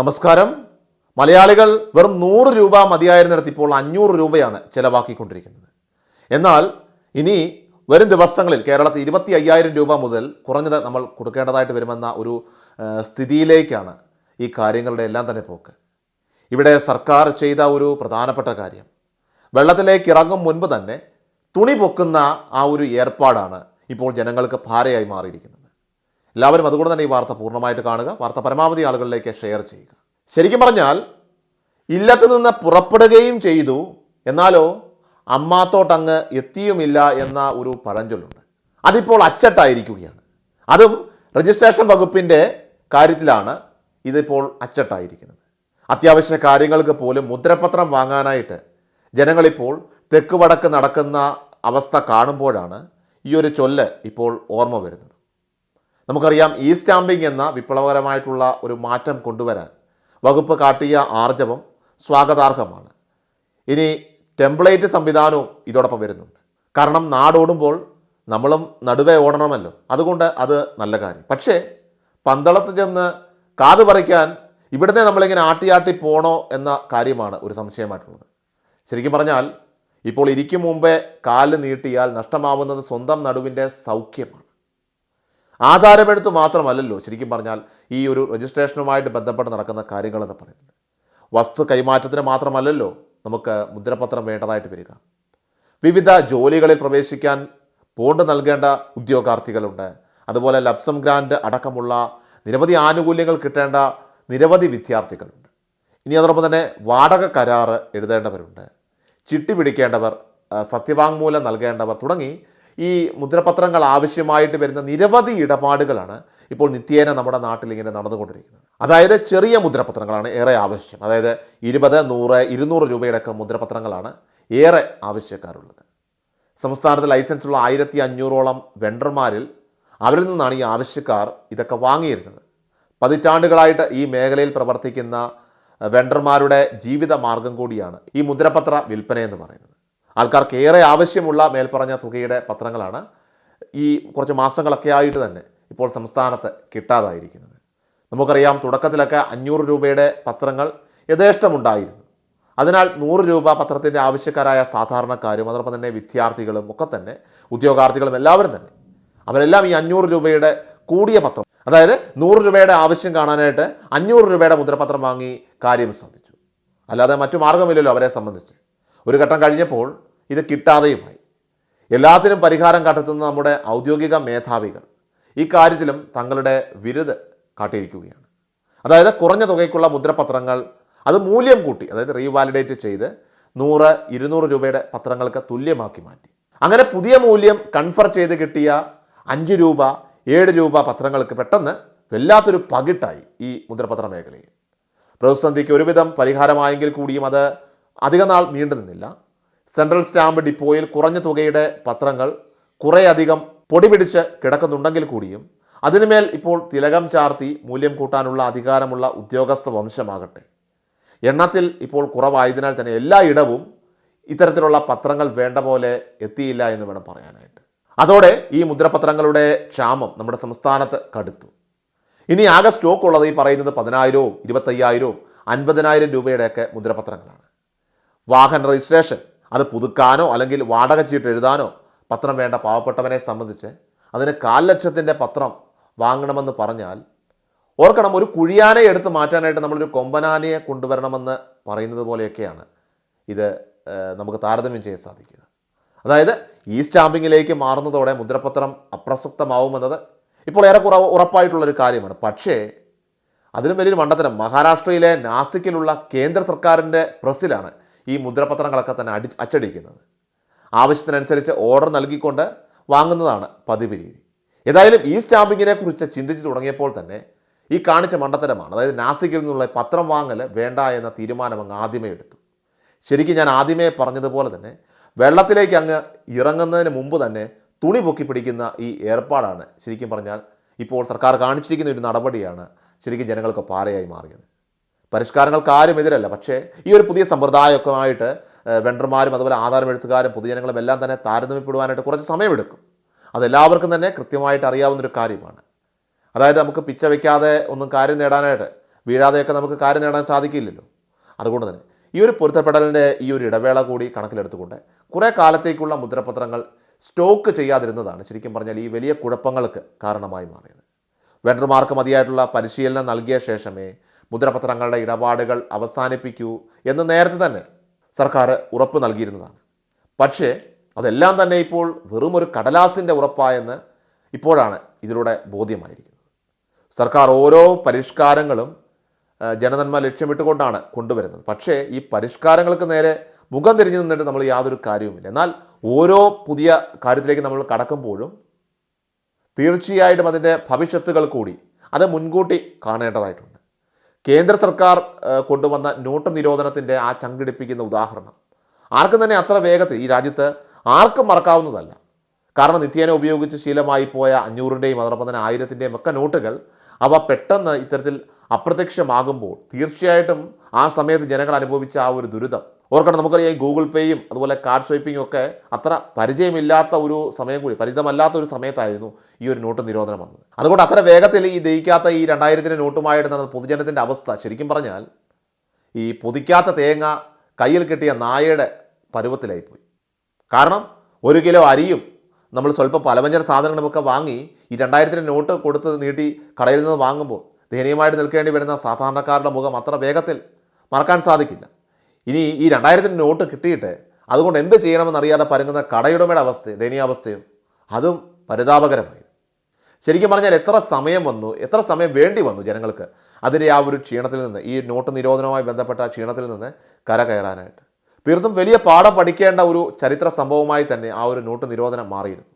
നമസ്കാരം. മലയാളികൾ വെറും നൂറ് രൂപ മതിയായിരുന്നിടത്ത് ഇപ്പോൾ അഞ്ഞൂറ് രൂപയാണ് ചിലവാക്കിക്കൊണ്ടിരിക്കുന്നത്. എന്നാൽ ഇനി വരും ദിവസങ്ങളിൽ കേരളത്തിൽ ഇരുപത്തി അയ്യായിരം രൂപ മുതൽ കുറഞ്ഞത് നമ്മൾ കൊടുക്കേണ്ടതായിട്ട് വരുമെന്ന ഒരു സ്ഥിതിയിലേക്കാണ് ഈ കാര്യങ്ങളുടെ എല്ലാം തന്നെ പോക്ക്. ഇവിടെ സർക്കാർ ചെയ്ത ഒരു പ്രധാനപ്പെട്ട കാര്യം. വെള്ളത്തിലേക്ക് ഇറങ്ങും മുൻപ് തന്നെ തുണി പൊക്കുന്ന ആ ഒരു ഏർപ്പാടാണ് ഇപ്പോൾ ജനങ്ങൾക്ക് ഭാരയായി മാറിയിരിക്കുന്നത്. എല്ലാവരും അതുകൊണ്ട് തന്നെ ഈ വാർത്ത പൂർണമായിട്ട് കാണുക വാർത്ത പരമാവധി ആളുകളിലേക്ക് ഷെയർ ചെയ്യുക. ശരിക്കും പറഞ്ഞാൽ ഇല്ലത്ത് നിന്ന് പുറപ്പെടുകയും ചെയ്തു എന്നാലോ അമ്മാത്തോട്ടങ്ങ് എത്തിയുമില്ല എന്ന ഒരു പഴഞ്ചൊല്ലുണ്ട്. അതിപ്പോൾ അച്ചട്ടായിരിക്കുകയാണ്. അതും രജിസ്ട്രേഷൻ വകുപ്പിന്റെ കാര്യത്തിലാണ് ഇതിപ്പോൾ അച്ചട്ടായിരിക്കുന്നത്. അത്യാവശ്യ കാര്യങ്ങൾക്ക് പോലും മുദ്രപത്രം വാങ്ങാനായിട്ട് ജനങ്ങളിപ്പോൾ തെക്ക് വടക്ക് നടക്കുന്ന അവസ്ഥ കാണുമ്പോഴാണ് ഈ ഒരു ചൊല്ല് ഇപ്പോൾ ഓർമ്മ വരുന്നത്. നമുക്കറിയാം ഈ സ്റ്റാമ്പിംഗ് എന്ന വിപ്ലവകരമായിട്ടുള്ള ഒരു മാറ്റം കൊണ്ടുവരാൻ വകുപ്പ് കാട്ടിയ ആർജവം സ്വാഗതാർഹമാണ്. ഇനി ടെംപ്ലേറ്റ് സംവിധാനവും ഇതോടൊപ്പം വരുന്നുണ്ട്. കാരണം നാടോടുമ്പോൾ നമ്മളും നടുവേ ഓടണമല്ലോ. അതുകൊണ്ട് അത് നല്ല കാര്യം. പക്ഷേ പന്തളത്ത് ചെന്ന് കാത് പറിക്കാൻ ഇവിടുന്ന് നമ്മളിങ്ങനെ ആട്ടിയാട്ടി പോണോ എന്ന കാര്യമാണ് ഒരു സംശയമായിട്ടുള്ളത്. ശരിക്കും പറഞ്ഞാൽ ഇപ്പോൾ ഇരിക്കും മുമ്പേ കാൽ നീട്ടിയാൽ നഷ്ടമാവുന്നത് സ്വന്തം നടുവിന്റെ സൗഖ്യമാണ്. ആധാരമെടുത്ത് മാത്രമല്ലല്ലോ ശരിക്കും പറഞ്ഞാൽ ഈ ഒരു രജിസ്ട്രേഷനുമായിട്ട് ബന്ധപ്പെട്ട് നടക്കുന്ന കാര്യങ്ങളെന്ന് പറയുന്നത്. വസ്തു കൈമാറ്റത്തിന് മാത്രമല്ലല്ലോ നമുക്ക് മുദ്രപത്രം വേണ്ടതായിട്ട് വരിക. വിവിധ ജോലികളിൽ പ്രവേശിക്കാൻ പോണ്ട് നൽകേണ്ട ഉദ്യോഗാർത്ഥികളുണ്ട്. അതുപോലെ ലബ്സം ഗ്രാൻഡ് അടക്കമുള്ള നിരവധി ആനുകൂല്യങ്ങൾ കിട്ടേണ്ട നിരവധി വിദ്യാർത്ഥികളുണ്ട്. ഇനി അതോടൊപ്പം തന്നെ വാടക കരാറ് എഴുതേണ്ടവരുണ്ട്. ചിട്ടി പിടിക്കേണ്ടവർ സത്യവാങ്മൂലം നൽകേണ്ടവർ തുടങ്ങി ഈ മുദ്രപത്രങ്ങൾ ആവശ്യമായിട്ട് വരുന്ന നിരവധി ഇടപാടുകളാണ് ഇപ്പോൾ നിത്യേന നമ്മുടെ നാട്ടിൽ ഇങ്ങനെ നടന്നുകൊണ്ടിരിക്കുന്നത്. അതായത് ചെറിയ മുദ്രപത്രങ്ങളാണ് ഏറെ ആവശ്യം. അതായത് ഇരുപത് നൂറ് ഇരുന്നൂറ് രൂപയടക്കം മുദ്രപത്രങ്ങളാണ് ഏറെ ആവശ്യക്കാരുള്ളത്. സംസ്ഥാനത്ത് ലൈസൻസുള്ള ആയിരത്തി അഞ്ഞൂറോളം വെണ്ടർമാരിൽ അവരിൽ നിന്നാണ് ഈ ആവശ്യക്കാർ ഇതൊക്കെ വാങ്ങിയിരുന്നത്. പതിറ്റാണ്ടുകളായിട്ട് ഈ മേഖലയിൽ പ്രവർത്തിക്കുന്ന വെണ്ടർമാരുടെ ജീവിത മാർഗം കൂടിയാണ് ഈ മുദ്രപത്ര വിൽപ്പന എന്ന് പറയുന്നത്. ആൾക്കാർക്ക് ഏറെ ആവശ്യമുള്ള മേൽപ്പറഞ്ഞ തുകയുടെ പത്രങ്ങളാണ് ഈ കുറച്ച് മാസങ്ങളൊക്കെ ആയിട്ട് തന്നെ ഇപ്പോൾ സംസ്ഥാനത്ത് കിട്ടാതായിരിക്കുന്നത്. നമുക്കറിയാം തുടക്കത്തിലൊക്കെ അഞ്ഞൂറ് രൂപയുടെ പത്രങ്ങൾ യഥേഷ്ടമുണ്ടായിരുന്നു. അതിനാൽ നൂറ് രൂപ പത്രത്തിന്റെ ആവശ്യക്കാരായ സാധാരണക്കാരും അതോടൊപ്പം തന്നെ വിദ്യാർത്ഥികളും ഒക്കെ തന്നെ ഉദ്യോഗാർത്ഥികളും എല്ലാവരും തന്നെ അവരെല്ലാം ഈ അഞ്ഞൂറ് രൂപയുടെ കൂടിയ പത്രം അതായത് നൂറ് രൂപയുടെ ആവശ്യം കാണാനായിട്ട് അഞ്ഞൂറ് രൂപയുടെ മുദ്രപത്രം വാങ്ങി കാര്യം ശ്രദ്ധിച്ചു അല്ലാതെ മറ്റു മാർഗമില്ലല്ലോ അവരെ സംബന്ധിച്ച്. ഒരു ഘട്ടം കഴിഞ്ഞപ്പോൾ ഇത് കിട്ടാതെയുമായി. എല്ലാത്തിനും പരിഹാരം കണ്ടെത്തുന്ന നമ്മുടെ ഔദ്യോഗിക മേധാവികൾ ഈ കാര്യത്തിലും തങ്ങളുടെ വിരുദ് കാട്ടിയിരിക്കുകയാണ്. അതായത് കുറഞ്ഞ തുകയ്ക്കുള്ള മുദ്രപത്രങ്ങൾ അത് മൂല്യം കൂട്ടി അതായത് റീവാലിഡേറ്റ് ചെയ്ത് നൂറ് ഇരുന്നൂറ് രൂപയുടെ പത്രങ്ങൾക്ക് തുല്യമാക്കി മാറ്റി. അങ്ങനെ പുതിയ മൂല്യം കൺഫർ ചെയ്ത് കിട്ടിയ അഞ്ച് രൂപ ഏഴ് രൂപ പത്രങ്ങൾക്ക് പെട്ടെന്ന് വല്ലാത്തൊരു പകിട്ടായി ഈ മുദ്രപത്ര മേഖലയിൽ. പ്രതിസന്ധിക്ക് ഒരുവിധം പരിഹാരമായെങ്കിൽ കൂടിയും അത് അധിക നാൾ നീണ്ടു നിന്നില്ല. സെൻട്രൽ സ്റ്റാമ്പ് ഡിപ്പോയിൽ കുറഞ്ഞ തുകയുടെ പത്രങ്ങൾ കുറേയധികം പൊടി പിടിച്ച് കിടക്കുന്നുണ്ടെങ്കിൽ കൂടിയും അതിനുമേൽ ഇപ്പോൾ തിലകം ചാർത്തി മൂല്യം കൂട്ടാനുള്ള അധികാരമുള്ള ഉദ്യോഗസ്ഥ വംശമാകട്ടെ. എണ്ണത്തിൽ ഇപ്പോൾ കുറവായതിനാൽ തന്നെ എല്ലാ ഇടവും ഇത്തരത്തിലുള്ള പത്രങ്ങൾ വേണ്ട പോലെ എത്തിയില്ല എന്ന് വേണം പറയാനായിട്ട്. അതോടെ ഈ മുദ്രപത്രങ്ങളുടെ ക്ഷാമം നമ്മുടെ സംസ്ഥാനത്ത് കടുത്തു. ഇനി ആകെ സ്റ്റോക്ക് ഉള്ളത് ഈ പറയുന്നത് പതിനായിരവും ഇരുപത്തയ്യായിരവും അൻപതിനായിരം രൂപയുടെയൊക്കെ മുദ്രപത്രങ്ങളാണ്. വാഹന രജിസ്ട്രേഷൻ. അത് പുതുക്കാനോ അല്ലെങ്കിൽ വാടക ചീട്ട് എഴുതാനോ പത്രം വേണ്ട പാവപ്പെട്ടവനെ സംബന്ധിച്ച് അതിന് കാൽ ലക്ഷത്തിന്റെ പത്രം വാങ്ങണമെന്ന് പറഞ്ഞാൽ ഓർക്കണം ഒരു കുഴിയാനെ എടുത്ത് മാറ്റാനായിട്ട് നമ്മളൊരു കൊമ്പനാനയെ കൊണ്ടുവരണമെന്ന് പറയുന്നത് പോലെയൊക്കെയാണ് ഇത് നമുക്ക് താരതമ്യം ചെയ്യാൻ സാധിക്കുക. അതായത് ഈ സ്റ്റാമ്പിങ്ങിലേക്ക് മാറുന്നതോടെ മുദ്രപത്രം അപ്രസക്തമാവുമെന്നത് ഇപ്പോൾ ഏറെ ഏറെക്കുറെ ഉറപ്പായിട്ടുള്ളൊരു കാര്യമാണ്. പക്ഷേ അതിലും വലിയൊരു മണ്ഡലം മഹാരാഷ്ട്രയിലെ നാസിക്കിലുള്ള കേന്ദ്ര സർക്കാരിന്റെ പ്രസ്സിലാണ് ഈ മുദ്രപത്രങ്ങളൊക്കെ തന്നെ അടി അച്ചടിക്കുന്നത്. ആവശ്യത്തിനനുസരിച്ച് ഓർഡർ നൽകിക്കൊണ്ട് വാങ്ങുന്നതാണ് പതിവ് രീതി. ഏതായാലും ഈ സ്റ്റാമ്പിങ്ങിനെ കുറിച്ച് ചിന്തിച്ചു തുടങ്ങിയപ്പോൾ തന്നെ ഈ കാണിച്ച മണ്ടത്തരമാണ്. അതായത് നാസിക്കിൽ നിന്നുള്ള പത്രം വാങ്ങൽ വേണ്ട എന്ന തീരുമാനം അങ്ങ് ആദ്യമേ എടുത്തു. ശരിക്കും ഞാൻ ആദ്യമേ പറഞ്ഞതുപോലെ തന്നെ വെള്ളത്തിലേക്ക് അങ്ങ് ഇറങ്ങുന്നതിന് മുമ്പ് തന്നെ തുണി പൊക്കി പിടിക്കുന്ന ഈ ഏർപ്പാടാണ് ശരിക്കും പറഞ്ഞാൽ ഇപ്പോൾ സർക്കാർ കാണിച്ചിരിക്കുന്ന ഒരു നടപടിയാണ് ശരിക്കും ജനങ്ങൾക്ക് പാരയായി മാറിയത്. പരിഷ്കാരങ്ങൾക്ക് ആരും എതിരല്ല. പക്ഷേ ഈ ഒരു പുതിയ സമ്പ്രദായമൊക്കെ വെണ്ടർമാരും അതുപോലെ ആധാരം എഴുത്തുകാരും പൊതുജനങ്ങളും എല്ലാം തന്നെ താരതമ്യപ്പെടുവാനായിട്ട് കുറച്ച് സമയമെടുക്കും. അതെല്ലാവർക്കും തന്നെ കൃത്യമായിട്ട് അറിയാവുന്നൊരു കാര്യമാണ്. അതായത് നമുക്ക് പിച്ച വയ്ക്കാതെ ഒന്നും കാര്യം നേടാനായിട്ട് വീഴാതെയൊക്കെ നമുക്ക് കാര്യം നേടാൻ സാധിക്കില്ലല്ലോ. അതുകൊണ്ട് തന്നെ ഈ ഒരു പൊരുത്തപ്പെടലിന്റെ ഈ ഒരു ഇടവേള കൂടി കണക്കിലെടുത്തുകൊണ്ട് കുറേ കാലത്തേക്കുള്ള മുദ്രപത്രങ്ങൾ സ്റ്റോക്ക് ചെയ്യാതിരുന്നതാണ് ശരിക്കും പറഞ്ഞാൽ ഈ വലിയ കുഴപ്പങ്ങൾക്ക് കാരണമായി മാറിയത്. വെണ്ടർമാർക്ക് മതിയായിട്ടുള്ള പരിശീലനം നൽകിയ ശേഷമേ മുദ്രപത്രങ്ങളുടെ ഇടപാടുകൾ അവസാനിപ്പിക്കൂ എന്ന് നേരത്തെ തന്നെ സർക്കാർ ഉറപ്പ് നൽകിയിരുന്നതാണ്. പക്ഷേ അതെല്ലാം തന്നെ ഇപ്പോൾ വെറും ഒരു കടലാസിന്റെ ഉറപ്പായെന്ന് ഇപ്പോഴാണ് ഇതിലൂടെ ബോധ്യമായിരിക്കുന്നത്. സർക്കാർ ഓരോ പരിഷ്കാരങ്ങളും ജനനന്മ ലക്ഷ്യമിട്ടുകൊണ്ടാണ് കൊണ്ടുവരുന്നത്. പക്ഷേ ഈ പരിഷ്കാരങ്ങൾക്ക് നേരെ മുഖം തിരിഞ്ഞു നിന്നിട്ട് നമ്മൾ യാതൊരു കാര്യവുമില്ല. എന്നാൽ ഓരോ പുതിയ കാര്യത്തിലേക്ക് നമ്മൾ കടക്കുമ്പോഴും തീർച്ചയായിട്ടും അതിന്റെ ഭവിഷ്യത്തുകൾ കൂടി അത് മുൻകൂട്ടി കാണേണ്ടതായിട്ടുണ്ട്. കേന്ദ്ര സർക്കാർ കൊണ്ടുവന്ന നോട്ട് നിരോധനത്തിന്റെ ആ ചങ്കിടിപ്പിക്കുന്ന ഉദാഹരണം. ആർക്കും തന്നെ അത്ര വേഗത്തിൽ ഈ രാജ്യത്ത് ആർക്കും മറക്കാവുന്നതല്ല. കാരണം നിത്യേന ഉപയോഗിച്ച് ശീലമായി പോയ അഞ്ഞൂറിന്റെയും അതോടൊപ്പം തന്നെ ആയിരത്തിന്റെയും ഒക്കെ നോട്ടുകൾ അവ പെട്ടെന്ന് ഇത്തരത്തിൽ അപ്രത്യക്ഷമാകുമ്പോൾ തീർച്ചയായിട്ടും ആ സമയത്ത് ജനങ്ങൾ അനുഭവിച്ച ആ ഒരു ദുരിതം ഓർക്കണം നമുക്കറിയാം ഗൂഗിൾ പേയും അതുപോലെ കാർഡ് സ്വൈപ്പിങ്ങും ഒക്കെ അത്ര പരിചയമില്ലാത്ത ഒരു സമയം കൂടി പരിചിതമല്ലാത്ത ഒരു സമയത്തായിരുന്നു ഈ ഒരു നോട്ട് നിരോധനം വന്നത്. അതുകൊണ്ട് അത്ര വേഗത്തിൽ ഈ ദഹിക്കാത്ത ഈ രണ്ടായിരത്തിന്റെ നോട്ടുമായിട്ട് നടന്ന പൊതുജനത്തിന്റെ അവസ്ഥ ശരിക്കും പറഞ്ഞാൽ ഈ പൊതിക്കാത്ത തേങ്ങ കയ്യിൽ കിട്ടിയ നായയുടെ പരുവത്തിലായിപ്പോയി. കാരണം ഒരു കിലോ അരിയും നമ്മൾ സ്വല്പം പലവ്യഞ്ജന സാധനങ്ങളുമൊക്കെ വാങ്ങി ഈ രണ്ടായിരത്തിന്റെ നോട്ട് കൊടുത്ത് നീട്ടി കടയിൽ നിന്ന് വാങ്ങുമ്പോൾ ദയനീയമായിട്ട് നിൽക്കേണ്ടി വരുന്ന സാധാരണക്കാരുടെ മുഖം അത്ര വേഗത്തിൽ മറക്കാൻ സാധിക്കില്ല. ഇനി ഈ രണ്ടായിരത്തിന്റെ നോട്ട് കിട്ടിയിട്ട് അതുകൊണ്ട് എന്ത് ചെയ്യണമെന്നറിയാതെ പരങ്ങുന്ന കടയുടമയുടെ അവസ്ഥ ദയനീയാവസ്ഥയും അതും പരിതാപകരമായി ശരിക്കും പറഞ്ഞാൽ എത്ര സമയം വന്നു എത്ര സമയം വേണ്ടി വന്നു ജനങ്ങൾക്ക് അതിന്റെ ആ ഒരു ക്ഷീണത്തിൽ നിന്ന് ഈ നോട്ട് നിരോധനവുമായി ബന്ധപ്പെട്ട ക്ഷീണത്തിൽ നിന്ന് കര കയറാനായിട്ട്. തീർത്തും വലിയ പാഠം പഠിക്കേണ്ട ഒരു ചരിത്ര സംഭവമായി തന്നെ ആ ഒരു നോട്ട് നിരോധനം മാറിയിരുന്നു.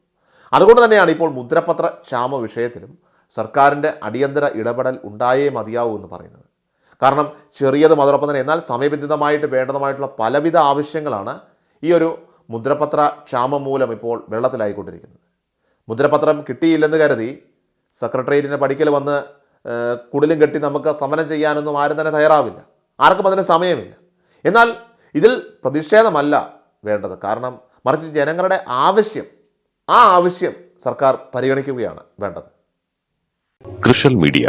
അതുകൊണ്ട് തന്നെയാണ് ഇപ്പോൾ മുദ്രപത്ര ക്ഷാമ വിഷയത്തിലും സർക്കാരിന്റെ അടിയന്തര ഇടപെടൽ ഉണ്ടായേ മതിയാവൂ എന്ന് പറയുന്നത്. കാരണം ചെറിയതും അതോടൊപ്പം തന്നെ എന്നാൽ സമയബന്ധിതമായിട്ട് വേണ്ടതുമായിട്ടുള്ള പലവിധ ആവശ്യങ്ങളാണ് ഈ ഒരു മുദ്രപത്ര ക്ഷാമം മൂലം ഇപ്പോൾ വെള്ളത്തിലായിക്കൊണ്ടിരിക്കുന്നത്. മുദ്രപത്രം കിട്ടിയില്ലെന്ന് കരുതി സെക്രട്ടേറിയറ്റിന്റെ പടിക്കൽ വന്ന് കുടിലും കെട്ടി നമുക്ക് സമരം ചെയ്യാനൊന്നും ആരും തന്നെ തയ്യാറാവില്ല. ആർക്കും അതിന് സമയമില്ല. എന്നാൽ ഇതിൽ പ്രതിഷേധമല്ല വേണ്ടത്. കാരണം മറിച്ച് ജനങ്ങളുടെ ആവശ്യം ആ ആവശ്യം സർക്കാർ പരിഗണിക്കുകയാണ് വേണ്ടത്. കൃഷൽ മീഡിയ